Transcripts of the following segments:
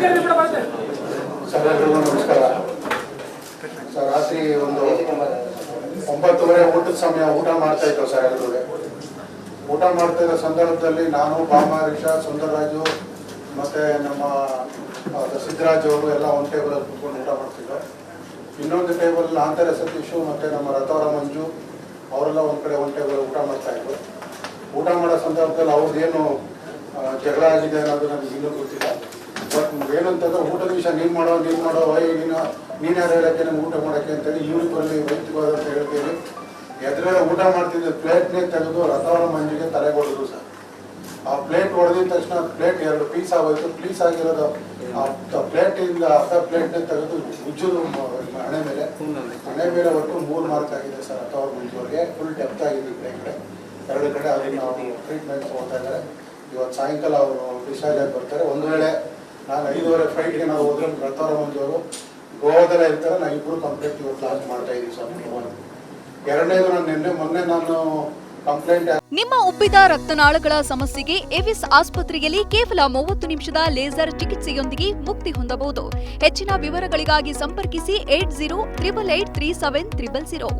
Sir ನಮಸ್ಕಾರ. Sir, ರಾತ್ರಿ ಒಂದು ಒಂಬತ್ತುವರೆ ಊಟದ ಸಮಯ ಊಟ ಮಾಡ್ತಾ ಇದ್ದವು ಸರ್ ಎಲ್ಲರೂ ಊಟ ಮಾಡ್ತಾ ಇರೋ ಸಂದರ್ಭದಲ್ಲಿ ನಾನು, ಬಾಮಾ, ರಿಷಾ, ಸುಂದರರಾಜು ಮತ್ತೆ ನಮ್ಮ ಸಿದ್ದರಾಜ್ ಅವರು ಎಲ್ಲ ಒಂದು ಟೇಬಲ್ ಕೂತ್ಕೊಂಡು ಊಟ ಮಾಡ್ತಿದ್ರು. ಇನ್ನೊಂದು ಟೇಬಲ್ ಆಂತರ ಸತೀಶು ಮತ್ತೆ ನಮ್ಮ ರಥವರ ಮಂಜು ಅವರೆಲ್ಲ ಒಂದ್ ಕಡೆ ಒಂದು ಟೇಬಲ್ ಊಟ ಮಾಡ್ತಾ ಇದ್ರು. ಊಟ ಮಾಡೋ ಸಂದರ್ಭದಲ್ಲಿ ಅವ್ರದ್ದೇನು ಜಗಳ ಆಗಿದೆ ಅನ್ನೋದು ನನಗೆ ಇನ್ನೂ ಗೊತ್ತಿಲ್ಲ. ಬಟ್ ಏನಂತಂದ್ರೆ ಊಟದ ವಿಷಯ, ನೀನ್ ಮಾಡೋ ನೀನ್ ಮಾಡೋ, ವೈ ನೀನು ನೀನ್ ಯಾರು ಹೇಳಕ್ಕೆ, ನಮ್ಗೆ ಊಟ ಮಾಡೋಕ್ಕೆ ಅಂತೇಳಿ ಇವ್ರಿಗೆ ಬರಲಿ ವೈಯಕ್ತಿಕವಾದ ಅಂತ ಹೇಳ್ತೀನಿ. ಎದುರೇ ಊಟ ಮಾಡ್ತಿದ್ದೆ ಪ್ಲೇಟ್ನೇ ತೆಗೆದು ರಥವರ ಮಂಜಿಗೆ ತಲೆ ಸರ್. ಆ ಪ್ಲೇಟ್ ಹೊಡೆದಿದ ತಕ್ಷಣ ಪ್ಲೇಟ್ ಎರಡು ಪೀಸ್ ಆಗೋಯ್ತು. ಪೀಸ್ ಆಗಿರೋದು ಆ ಪ್ಲೇಟ್ ಇಂದ ಅರ್ಧ ಪ್ಲೇಟ್ ತೆಗೆದು ಉಜ್ಜುದು ಹಣೆ ಮೇಲೆ. ಹಣೆ ಮೇಲೆ ಹೊರಟು ಮೂರು ಮಾರ್ಕ್ ಆಗಿದೆ ಸರ್ ರಥವರ ಮಂಜಿವರೆಗೆ. ಫುಲ್ ಡೆಪ್ತ್ ಆಗಿದೆ ಕಡೆ ಎರಡು ಕಡೆ ಅಲ್ಲಿ ನಾವು ಟ್ರೀಟ್ಮೆಂಟ್ ತಗೋತಾ ಇದ್ದಾರೆ. ಇವತ್ತು ಸಾಯಂಕಾಲ ಅವರು ಡಿಸ್ಚಾರ್ಜ್ ಆಗಿ ಬರ್ತಾರೆ. ಒಂದು ವೇಳೆ ನಾನು ಐದುವರೆ ಫ್ಲೈಟ್ಗೆ ನಾವು ಹೋದ್ರೆ ರಥವರ ಮಂಜುವರು ಗೋವಾದಲ್ಲೇ ಇರ್ತಾರೆ ನಾನು ಇಬ್ಬರು ಕಂಪ್ಲೇಂಟ್ ಇವತ್ತು ಲಾಂಚ್ ಮಾಡ್ತಾ ಇದ್ದೀನಿ ಸರ್ ಎರಡನೇದು ನಾನು ನಿನ್ನೆ ಮೊನ್ನೆ ನಾನು ಕಂಪ್ಲೇಂಟ್ ನಿಮ್ಮ ಉಬ್ಬಿದ ರಕ್ತನಾಳಗಳ ಸಮಸ್ಯೆಗೆ ಎವಿಸ್ ಆಸ್ಪತ್ರೆಯಲ್ಲಿ ಕೇವಲ ಮೂವತ್ತು ನಿಮಿಷದ ಲೇಸರ್ ಚಿಕಿತ್ಸೆಯೊಂದಿಗೆ ಮುಕ್ತಿ ಹೊಂದಬಹುದು. ಹೆಚ್ಚಿನ ವಿವರಗಳಿಗಾಗಿ ಸಂಪರ್ಕಿಸಿ eight zero triple eight three seven triple zero.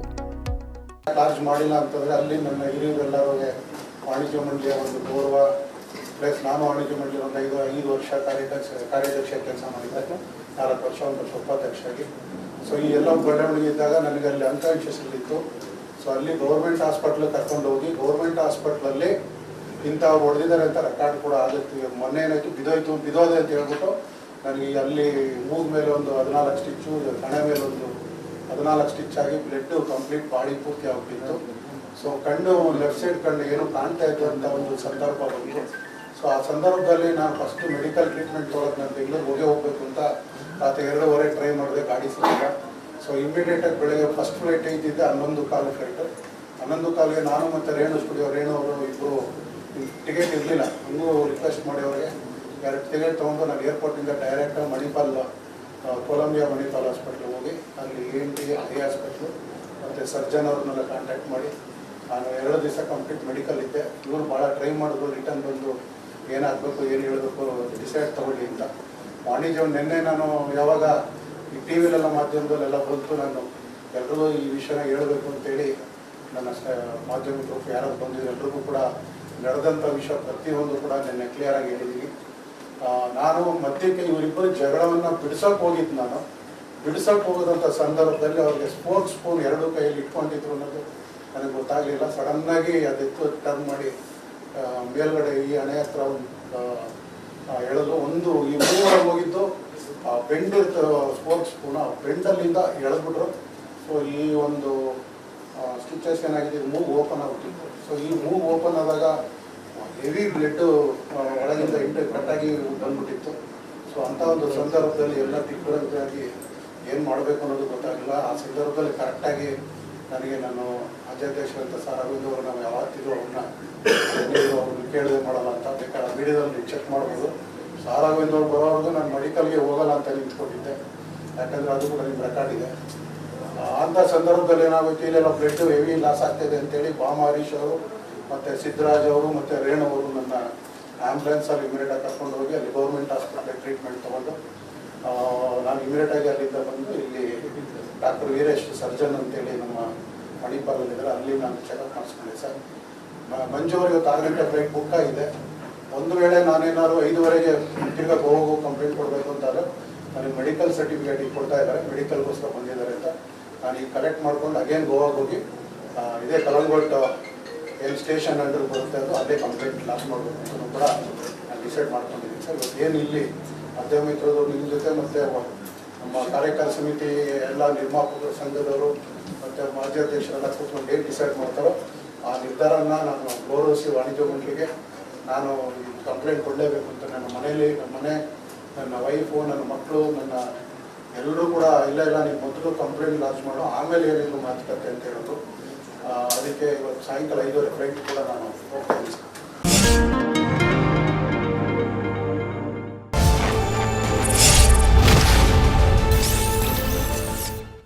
Charge ಮಾಡಿಲ್ಲ ಅಂತಂದ್ರೆ ಅಲ್ಲಿ ನನ್ನ ಹಿರಿಯರೆಲ್ಲರಿಗೆ ವಾಣಿಜ್ಯ ಮಂಡಳಿಯ ಒಂದು ಗೌರವ ಪ್ಲಸ್ ನಾನು ವಾಣಿಜ್ಯ ಮಂಡಳಿ ಒಂದು ಐದು ಐದು ವರ್ಷ ಕಾರ್ಯಾಧ್ಯಕ್ಷ ಕಾರ್ಯದರ್ಶಿಯಾಗಿ ಕೆಲಸ ಮಾಡಿದ್ದೆ. ನಾಲ್ಕು ವರ್ಷ, ಒಂದು ವರ್ಷ ಉಪಾಧ್ಯಕ್ಷರಾಗಿ ಸೊ ಈ ಎಲ್ಲ ಬೆಳವಣಿಗೆ ಇದ್ದಾಗ ನನಗೆ ಅಲ್ಲಿ ಇತ್ತು. ಸೊ ಅಲ್ಲಿ ಗೌರ್ಮೆಂಟ್ ಹಾಸ್ಪಿಟ್ಲ್ ಕರ್ಕೊಂಡು ಹೋಗಿ ಗೌರ್ಮೆಂಟ್ ಹಾಸ್ಪಿಟ್ಲಲ್ಲಿ ಇಂಥ ಹೊಡೆದಿದ್ದಾರೆ ಅಂತ ರೆಕಾರ್ಡ್ ಕೂಡ ಆಗುತ್ತೆ. ಮೊನ್ನೆ ಏನಾಯ್ತು? ಬಿದೋಯ್ತು ಬಿದೋದೆ ಅಂತ ಹೇಳ್ಬಿಟ್ಟು ನನಗೆ ಅಲ್ಲಿ ಮೂಗ್ ಮೇಲೆ ಒಂದು ಹದಿನಾಲ್ಕು ಸ್ಟಿಚ್ಚು ಕಣೆ ಮೇಲೆ ಒಂದು ಹದಿನಾಲ್ಕು ಸ್ಟಿಚ್ ಆಗಿ ಬ್ಲಡ್ ಕಂಪ್ಲೀಟ್ ಬಾಡಿ ಪೂರ್ತಿ ಆಗ್ಬಿಟ್ಟಿತ್ತು. ಸೊ ಕಣ್ಣು ಲೆಫ್ಟ್ ಸೈಡ್ ಕಣ್ಣು ಏನು ಕಾಣ್ತಾ ಇತ್ತು ಅಂತ ಒಂದು ಸಂದರ್ಭ ಬಂತು. ಸಂದರ್ಭದಲ್ಲಿ ನಾನು ಫಸ್ಟ್ ಮೆಡಿಕಲ್ ಟ್ರೀಟ್ಮೆಂಟ್ ತೊಗೊಳಕ್ಕೆ ನಾನು ಬೆಂಗಳೂರು ಹೋಗಿ ಹೋಗ್ಬೇಕು ಅಂತ ರಾತ್ರಿ ಎರಡೂವರೆ ಟ್ರೈ ಮಾಡಿದೆ, ಗಾಡಿ ಸಿಕ್ಕಿಲ್ಲ. ಸೊ ಇಮಿಡಿಯೇಟ್ ಆಗಿ ಬೆಳಗ್ಗೆ ಫಸ್ಟ್ ಫ್ಲೈಟ್ ಇದ್ದಿದ್ದೆ ಹನ್ನೊಂದು ಕಾಲು ಫ್ಲೈಟ್ ಹನ್ನೊಂದು ಕಾಲಿಗೆ ನಾನು ಮತ್ತು ರೇಣು ಸ್ಟುಡಿಯೋ ರೇಣು ಅವರು ಇಬ್ಬರು ಟಿಕೆಟ್ ಇರಲಿಲ್ಲ. ಹಂಗೂ ರಿಕ್ವೆಸ್ಟ್ ಮಾಡಿ ಅವರಿಗೆ ಎರಡು ಟಿಕೆಟ್ ತೊಗೊಂಡು ನಾನು ಏರ್ಪೋರ್ಟಿಂದ ಡೈರೆಕ್ಟ್ ಮಣಿಪಾಲ್ ಕೊಲಂಬಿಯಾ ಮಣಿಪಾಲ್ ಹಾಸ್ಪಿಟ್ಲಿಗೆ ಹೋಗಿ, ಅಲ್ಲಿ ಎನ್ ಟಿ ಐ ಹಾಸ್ಪಿಟ್ಲು ಮತ್ತು ಸರ್ಜನ್ ಅವ್ರನ್ನೆಲ್ಲ ಕಾಂಟ್ಯಾಕ್ಟ್ ಮಾಡಿ ನಾನು ಎರಡು ದಿವಸ ಕಂಪ್ಲೀಟ್ ಮೆಡಿಕಲ್ ಇದ್ದೆ. ಇವರು ಭಾಳ ಟ್ರೈ ಮಾಡಿದ್ರು ರಿಟರ್ನ್ ಬಂದು ಏನಾಗಬೇಕು, ಏನು ಹೇಳಬೇಕು ಡಿಸೈಡ್ ತಗೊಳ್ಳಿ ಅಂತ. ವಾಣಿಜ್ಯ ನಿನ್ನೆ ನಾನು ಯಾವಾಗ ಈ ಟಿ ವಿಲೆಲ್ಲ ಮಾಧ್ಯಮದಲ್ಲೆಲ್ಲ ಬಂತು ನಾನು. ಎಲ್ರಿಗೂ ಈ ವಿಷಯನ ಹೇಳಬೇಕು ಅಂತೇಳಿ ನನ್ನ ಮಾಧ್ಯಮ ಗ್ರೂಪ್ ಯಾರು ಬಂದಿದ್ರು, ಎಲ್ರಿಗೂ ಕೂಡ ನಡೆದಂಥ ವಿಷಯ ಪ್ರತಿಯೊಂದು ಕೂಡ ನಿನ್ನೆ ಕ್ಲಿಯರ್ ಆಗಿ ಹೇಳಿದ್ದೀನಿ ನಾನು ಮಧ್ಯಕ್ಕೆ ಇವರಿಬ್ಬರು ಜಗಳವನ್ನು ಬಿಡಿಸೋಕೆ ಹೋಗಿದ್ದು ನಾನು. ಬಿಡಿಸೋಕೆ ಹೋಗೋದಂಥ ಸಂದರ್ಭದಲ್ಲಿ ಅವ್ರಿಗೆ ಸ್ಪೋರ್ಟ್ಸ್ ಸ್ಪೂನ್ ಎರಡು ಕೈಯಲ್ಲಿ ಇಟ್ಕೊಂಡಿದ್ರು. ನನಗೆ ಗೊತ್ತಾಗಲಿಲ್ಲ. ಸಡನ್ನಾಗಿ ಅದೆತ್ತು ಟರ್ನ್ ಮಾಡಿ ಮೇಲ್ಗಡೆ ಈ ಹಣೆ ಹತ್ರ ಒಂದು ಎಳೆದು ಒಂದು ಈ ಮೂರು ಹೋಗಿದ್ದು, ಆ ಬೆಂಡ್ ಸ್ಪೋರ್ಟ್ಸ್ ಪುನಃ ಬೆಂಡಲ್ಲಿಂದ ಎಳೆದ್ಬಿಟ್ರು. ಸೊ ಈ ಒಂದು ಸ್ಟಿಚಸ್ ಏನಾಗಿದೆ ಮೂಗ್ ಓಪನ್ ಆಗ್ಬಿಟ್ಟಿತ್ತು. ಸೊ ಈ ಮೂಗು ಓಪನ್ ಆದಾಗ ಹೆವಿ ಬ್ಲಡ್ ಒಳಗಿಂದ ಇಂಟು ಕಟ್ಟಾಗಿ ಬಂದ್ಬಿಟ್ಟಿತ್ತು. ಸೊ ಅಂಥ ಒಂದು ಸಂದರ್ಭದಲ್ಲಿ ಎಲ್ಲ ದಿಗ್ಗುರಂತಾಗಿ ಏನು ಮಾಡಬೇಕು ಅನ್ನೋದು ಗೊತ್ತಾಗಿಲ್ಲ ಆ ಸಂದರ್ಭದಲ್ಲಿ ಕರೆಕ್ಟಾಗಿ ನನಗೆ ನಾನು ಅಜಯಾಧ್ಯಕ್ಷ ಅಂತ ಸರ್ ಅರವಿಂದ್ ಅವರು ನಾವು ಯಾವತ್ತಿದ್ರು ಅವ್ರನ್ನ ಅವ್ರನ್ನ ಕೇಳದೆ ಮಾಡಲ್ಲ ಅಂತ. ಬೇಕಾದ್ರೆ ವಿಡಿಯೋದಲ್ಲಿ ಚೆಕ್ ಮಾಡ್ಬೋದು. ಸಾರ್ ಅರವಿಂದ್ ಅವ್ರು ಬರೋವರೆಗೂ ನಾನು ಮೆಡಿಕಲ್ಗೆ ಹೋಗಲ್ಲ ಅಂತ ನಿಂತ್ಕೊಂಡಿದ್ದೆ. ಯಾಕಂದ್ರೆ ಅದು ಕೂಡ ನಿಮ್ಮ ರೆಕಾರ್ಡ್ ಇದೆ. ಅಂಥ ಸಂದರ್ಭದಲ್ಲಿ ಏನಾಗುತ್ತೆ ಇಲ್ಲೆಲ್ಲ ಬ್ಲಡ್ ಹೆವಿ ಲಾಸ್ ಆಗ್ತಿದೆ ಅಂತೇಳಿ ಬಾಮ ಹರೀಶ್ ಅವರು ಮತ್ತು ಸಿದ್ದರಾಜ್ ಅವರು ಮತ್ತು ರೇಣು ಅವರು ನನ್ನ ಆ್ಯಂಬುಲೆನ್ಸಲ್ಲಿ ಇಮಿಡಿಯೇಟಾಗಿ ಕರ್ಕೊಂಡು ಹೋಗಿ ಅಲ್ಲಿ ಗೌರ್ಮೆಂಟ್ ಹಾಸ್ಪಿಟಲ್ ಟ್ರೀಟ್ಮೆಂಟ್ ತೊಗೊಂಡು ನಾನು ಇಮಿಡಿಯೇಟಾಗಿ ಅಲ್ಲಿಂದ ಬಂದು ಇಲ್ಲಿ ಡಾಕ್ಟರ್ ವೀರೇಶ್ ಸರ್ಜನ್ ಅಂತೇಳಿ ನಮ್ಮ ಮಣಿಪಾಲಲ್ಲಿದ್ದಾರೆ ಅಲ್ಲಿ ನಾನು ಚೆಕಪ್ ಮಾಡಿಸ್ಕೊಂಡೆ ಸರ್. ಮಂಜೂರು ಇವತ್ತು ಆರು ಗಂಟೆ ಫ್ಲೈಟ್ ಬುಕ್ ಆಗಿದೆ. ಒಂದು ವೇಳೆ ನಾನೇನಾದ್ರು ಐದುವರೆಗೆ ತಿರ್ಗಕ್ಕೆ ಹೋಗು ಕಂಪ್ಲೇಂಟ್ ಕೊಡಬೇಕು ಅಂತಾರೆ ನನಗೆ ಮೆಡಿಕಲ್ ಸರ್ಟಿಫಿಕೇಟ್ ಈಗ ಕೊಡ್ತಾ ಇದ್ದಾರೆ. ಮೆಡಿಕಲ್ಗೋಸ್ಕರ ಬಂದಿದ್ದಾರೆ ಅಂತ ನಾನು ಈಗ ಕಲೆಕ್ಟ್ ಮಾಡ್ಕೊಂಡು ಅಗೇನ್ ಗೋವಾಗೆ ಹೋಗಿ ಇದೇ ಕಲಂಗೋಟ್ ಏನು ಸ್ಟೇಷನ್ ಅಂಡರ್ ಬರುತ್ತೆ ಅದು ಅದೇ ಕಂಪ್ಲೇಂಟ್ ಲಾಸ್ ಮಾಡಬೇಕು ಅಂತ ಕೂಡ ನಾನು ಡಿಸೈಡ್ ಮಾಡ್ಕೊಂಡಿದ್ದೀನಿ ಸರ್. ಇವತ್ತು ಏನು ಇಲ್ಲಿ ಮಾಧ್ಯಮ ನಿಮ್ಮ ಜೊತೆ ಮತ್ತು ನಮ್ಮ ಕಾರ್ಯಕಾರಿ ಸಮಿತಿ ಎಲ್ಲ ನಿರ್ಮಾಪಕರ, ಸಂಘದವರು ಮತ್ತು ಮಾಜಿ ಅಧ್ಯಕ್ಷರೆಲ್ಲ ಕೂತ್ಕೊಂಡು ಏನು ಡಿಸೈಡ್ ಮಾಡ್ತಾರೋ ಆ ನಿರ್ಧಾರನ ನಾನು ಗೌರವಿಸಿ ವಾಣಿಜ್ಯ ಮಂಡಳಿಗೆ. ನಾನು ಕಂಪ್ಲೇಂಟ್ ಕೊಡಲೇಬೇಕು ಅಂತ ನನ್ನ ಮನೆಯಲ್ಲಿ ನಮ್ಮ ಮನೆ, ನನ್ನ ವೈಫು ನನ್ನ ಮಕ್ಕಳು ನನ್ನ ಎಲ್ಲರೂ ಕೂಡ ಇಲ್ಲ ಇಲ್ಲ ನೀವು ಮೊದಲು ಕಂಪ್ಲೇಂಟ್ ಲಾಂಚ್ ಮಾಡೋ, ಆಮೇಲೆ ಏನೇನು ಮಾತುಕತೆ ಅಂತ ಹೇಳೋದು. ಅದಕ್ಕೆ ಇವತ್ತು ಸಾಯಂಕಾಲ ಐದುವರೆ ಫ್ಲೈಟ್ ಕೂಡ ನಾನು ಹೋಗ್ತಾ ಇದ್ದೀನಿ. ಸರ್